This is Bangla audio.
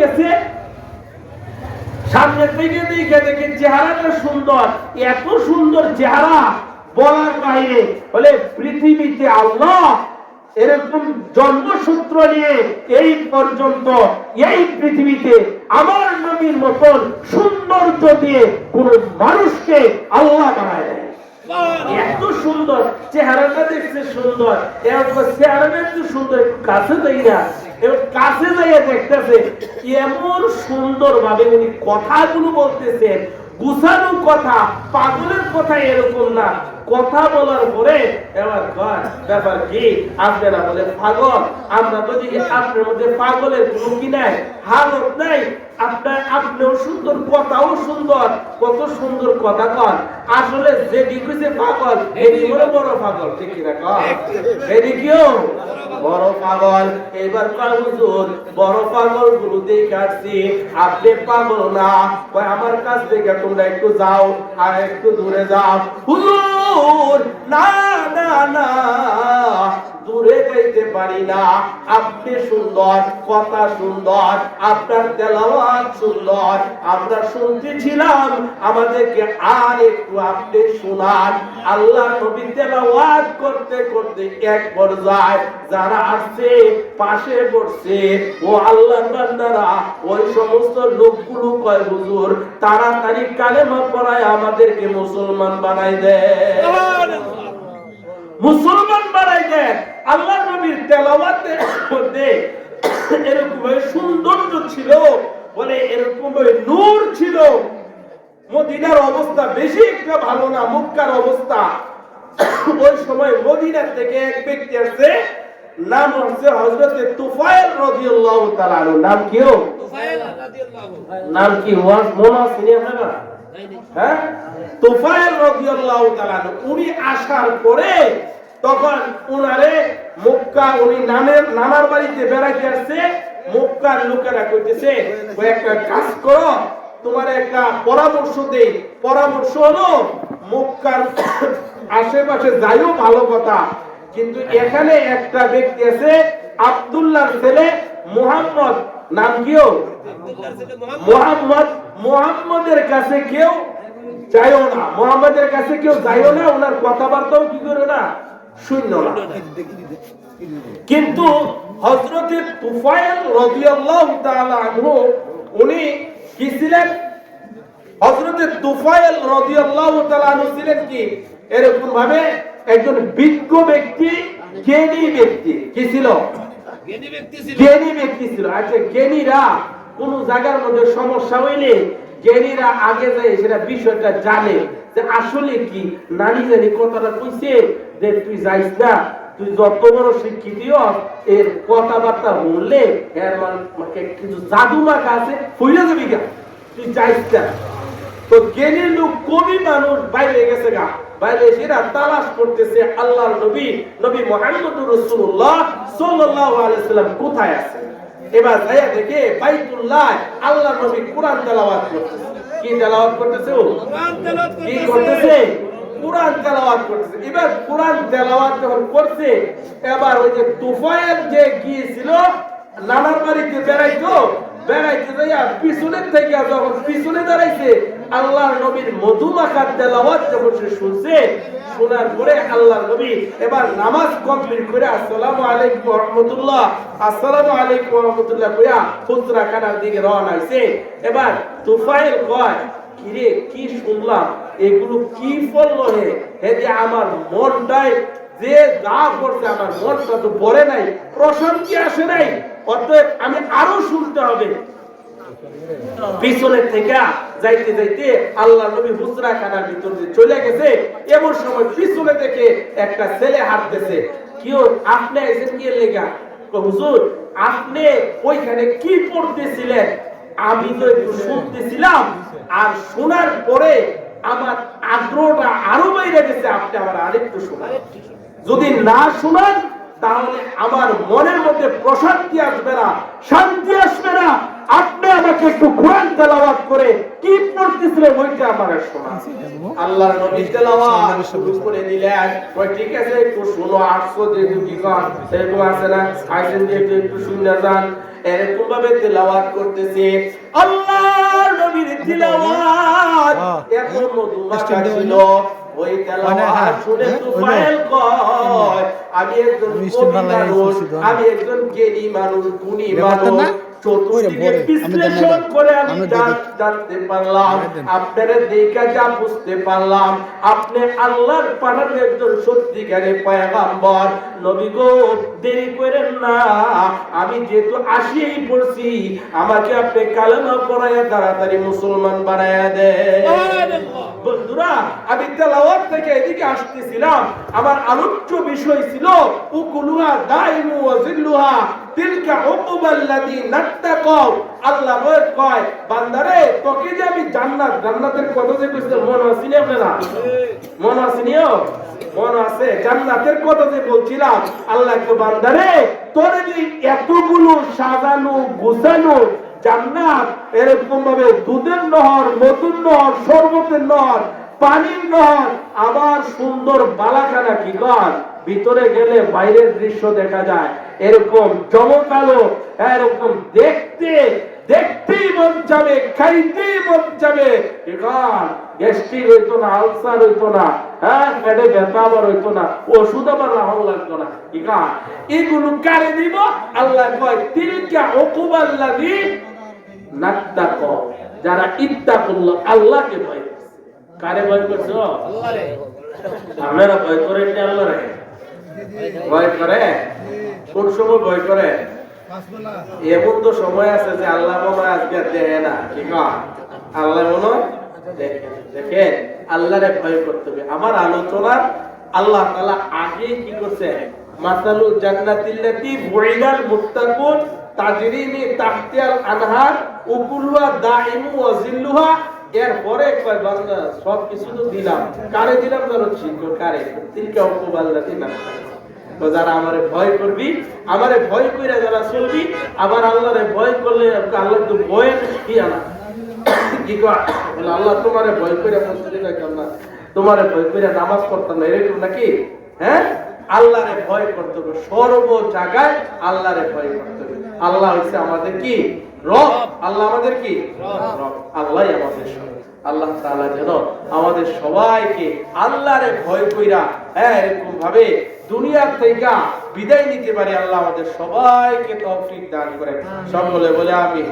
গেছে। সামনে থেকে দিকে দেখে চেহারাটা সুন্দর। এত সুন্দর চেহারা বলার বাইরে বলে পৃথিবীতে আল্লাহ এরকম জন্মসূত্র নিয়ে এই পর্যন্ত এই পৃথিবীতে আমার নবীর মতন সৌন্দর্য দিয়ে কোন মানুষকে আল্লাহ বানায় এত সুন্দর, চেহারাটা দেখতে সুন্দর। চেহারাটা একটু সুন্দর কাছে যাই না। যাইয়া দেখতেছে এমন সুন্দর ভাবে উনি কথাগুলো বলতেছেন। গুছানো কথা, পাগলের কথা এরকম না। কথা বলার পরে এবার ব্যাপার কি? আপনারা বলে পাগল। আমরা তো দেখি আপনার মধ্যে পাগলের কোনো কি নাই, হালত নাই। আপনার আপনিও সুন্দর, কথাও সুন্দর, কত সুন্দর কথা কন। আসলে যে ডিকুছে পাগল এদি বড় বড় পাগল, ঠিক কি কন? এদি কিও? বড় পাগল। এবার হুজুর, বড় পাগলগুলো দিয়ে কাটছি আপনি পাগল না? আমার কাছ থেকে তোমরা একটু যাও আর একটু দূরে যাও। হুজুর, না না না। দূরে যাইতে পারি না। আপনি সুন্দর কথা সুন্দর আপনার তেলাওয়াত সুন্দর আমরা শুনতেছিলাম আমাদেরকে আর একটু আপনি শোনান। আল্লাহ নবী তেলাওয়াত করতে করতে এক পর্যায়ে যারা আসছে পাশে বসছে ও আল্লাহ বান্দারা ওই সমস্ত লোকগুলো কয় হুজুর তাড়াতাড়ি কালেমা পড়ায় আমাদেরকে মুসলমান বানাই দেয় মুসলমান বানাই দেন। আল্লাহ নবীর তেলাওয়াতের মধ্যে এরকম সৌন্দর্য ছিল বলে এরকম নূর ছিল। মদিনার অবস্থা বেশি একটা ভালো না মক্কার অবস্থা। ওই সময় মদিনার থেকে এক ব্যক্তি আসছে নাম হচ্ছে হযরতে তুফাইল রাদিয়াল্লাহু তাআলা নাম কি ও? নাম কি ওয়াজ মনে আছে নি। হ্যাঁ? তুফাইল রাদিয়াল্লাহু তাআলা। উনি আসার পরে তখন উনারে মক্কা উনি নানের নানার বাড়িতে বেড়াইতে আসছে। মক্কার লোকেরা কইতেছে, ওই একটা কাজ করো, তোমার একটা পরামর্শ দেই। পরামর্শ হলো, মক্কার আশেপাশে যাইও ভালো কথা, কিন্তু এখানে একটা ব্যক্তি আছে আব্দুল্লাহর ছেলে মুহাম্মদ। নাম কিও মোহাম্মদ। মোহাম্মদের কাছে কেউ যাইও না। মোহাম্মদের কাছে কেউ যাইও না ওনার কথাবার্তাও কি করো না? শূন্য না। কিন্তু হযরতে তুফাইল রাদিয়াল্লাহু তাআলা আনহু উনি কি ছিলেন? হযরতে তুফাইল রাদিয়াল্লাহু তাআলা আনহু ছিলেন কি? এরকম ভাবে একজন বিজ্ঞ ব্যক্তি জ্ঞানী ব্যক্তি। কি ছিল? জ্ঞানী ব্যক্তি ছিল। আচ্ছা জ্ঞানীরা কোন জায়গার মধ্যে সমস্যা হইলে জ্ঞানীরা আগে যায় সেটা বিষয়টা জানে যে আসলে কি নানি জানি কথাটা কইছে যে তুই যাইস না তুই যত বড় শিক্ষিত এর কথাবার্তা বললে এর মানে কিছু জাদু মাখা আছে হইলে যাবি গা। তুই যাইস না। তো জ্ঞানী লোক কবি মানুষ বাইরে গেছে গা। বাইরে এসে এরা তালাশ করতেছে আল্লাহর নবী নবী মুহাম্মদুর রাসূলুল্লাহ সাল্লাল্লাহু আলাইহি সাল্লাম কোথায় আছে? এবার যাইয়া দেখে বাইতুল্লাহ আল্লাহ নবী কোরআন তেলাওয়াত করতেছে। কি তেলাওয়াত করতেছে ও? কি করতেছে? কোরআন তেলাওয়াত করতেছে। এবার কোরআন তেলাওয়াত যখন করছে, এবার ওই যে তুফায়েল যে গিয়েছিল, নানার বাড়িতে বেড়াইতো, বেড়াইতে যাইয়া পিছনের থেকে যখন পিছনে দাঁড়াইছে, আল্লাহর নবীর মধুমাখার তেলাওয়াত যখন সে শুনছে, শোনার পরে আল্লাহর নবী এবার নামাজ কমপ্লিট করে আসসালামু আলাইকুম রাহমাতুল্লাহ, আসসালামু আলাইকুম রাহমাতুল্লাহ কইয়া ফুতরা খানার দিকে রওনা হইছে। এবার তুফাইল কয়, কিরে, কি শুনলাম? এগুলো কি ফললো হে হে যে আমার মনটাই যে যা করছে, আমার মনটা তো পড়ে নাই প্রশান্তি আসে নাই? অতএব আমি আরও শুনতে হবে। পিছনের থেকে যাইতে যাইতে আল্লাহ নবী হুজরা খানার ভিতর দিয়ে চলে গেছে। এমন সময় পিছনে দেখে একটা ছেলে হাঁটতেছে কেউ আপনি এসেন গিয়ে লেগা? হুজুর, আপনি ওইখানে কি পড়তেছিলেন? আমি তো একটু শুনতেছিলাম, আর শোনার পরে আমার আগ্রহটা আরও বাইরে গেছে, আপনি আমার আরেকটু শোনান। যদি না শোনান, তাহলে আমার মনের মধ্যে প্রশান্তি আসবে না, শান্তি আসবে না। আপনি আমাকে একটু কোরআন তেলাওয়াত করে কি পড়তেছিলেন ওইটা আমার শোনা আল্লাহর নবী তেলাওয়াত শুরু করে নিলেন ওই ঠিক আছে, একটু শোনো আটশো যেহেতু কি কর? এরকম আছে না? আইসেন যে একটু শুনে যান। এরকম ভাবে তেলাওয়াত করতেছে। আল্লাহর নবীর তিলাওয়াত। এত মধুমাখা ছিল। ওই মানে তেলাওয়াত হ্যাঁ, শুনে হ্যাঁ, তুফাইল কয়। আমি একজন কবি মানুষ আমি একজন জ্ঞানী মানুষ গুণী মানুষ। আমি বিশ্লেষণ করে আমি আমি জান- দেখি। জানতে পারলাম আপনারা দেখা যা বুঝতে পারলাম আপনি আল্লাহর পাঠানো একজন সত্যিকারে পয়গাম্বর। নবী গো দেরি করেন না আমি যেহেতু আসিয়েই পড়ছি আমাকে আপনি কালেমা পড়াইয়া তাড়াতাড়ি মুসলমান বানাইয়া দেন। বন্ধুরা আমি তেলাওয়াত থেকে এদিকে আসতেছিলাম। আমার আলোচ্য বিষয় ছিল, উকুলুহা দাইমু ওয়া তিলকা উকুবাল্লাযী নাত্তাকাও আল্লাহ বলে কয়, বান্দারে, তোকে যে আমি জান্নাত, জান্নাতের কথা যে কইছিল মনে আছে নি আপনারা? মনে আছে নিও? মনে আছে। জান্নাতের কথা যে বলছিলাম, আল্লাহ কে বান্দারে, তোর যে এতগুলো সাজানো, গোছানো জান্নাত এরকম ভাবে দুধের নহর, নতুন নহর, শরবতের নহর পানির নহর আবার সুন্দর বালাখানা কি কর ভিতরে গেলে বাইরের দৃশ্য দেখা যায়। এরকম চমকালো এরকম দেখতে, দেখতেই মন যাবে, খাইতেই মন যাবে। হইতো না, আলসার হইতো না হ্যাঁ পেটে ব্যথা আবার হইতো না, ওষুধ আবার রাহল লাগতো না। ঠিক এগুলো কারে দিব? আল্লাহ কয়, তিলকা যারা আল্লাহকে ভয় কারে ভয় করছ? আপনারা ভয় করেন না আল্লাহরে? ভয় করে? কোন সময় ভয় করে? এমন তো সময় আছে যে আল্লাহ মনে আজকে দেখে না। কি কয়? আল্লাহ মনে দেখে আল্লাহরে ভয় করতে হবে। আমার আলোচনা আল্লাহ তাআলা আগে কি করছে? মাসালু জান্নাতিল্লাতি বুইদাল মুত্তাকুন তাজরি মিন তাহতিহাল আনহার উকুলুহা দাইমু ওয়া জিল্লুহা এরপরে কয় বান্দা সব কিছু তো দিলাম। কারে দিলাম জানো? ঠিক কারে? তিলকা উকুবাল্লাতি না তো যারা আমারে ভয় করবি, আমারে ভয় কইরা যারা চলবি, আবার আল্লাহরে ভয় করলে আল্লাহ তো ভয় কি আনা? কি বলে, আল্লাহ, তোমারে ভয় মসজিদে রাখলাম না। তোমারে ভয় কইরা নামাজ পড়তাম না। এরকম নাকি? হ্যাঁ? আল্লাহরে ভয় করতে হবে। সর্ব জায়গায় আল্লাহরে ভয় করতে হবে। আল্লাহ হচ্ছে আমাদের কি? রব। আল্লাহ আমাদের কি? রব। আল্লাহই আমাদের আল্লাহ তাআলা যেন আমাদের সবাইকে আল্লাহরে ভয় কইরা হ্যাঁ এরকম ভাবে দুনিয়া থেকে বিদায় নিতে পারে আল্লাহ আমাদের সবাইকে তৌফিক দান করে সকলে বলে আমি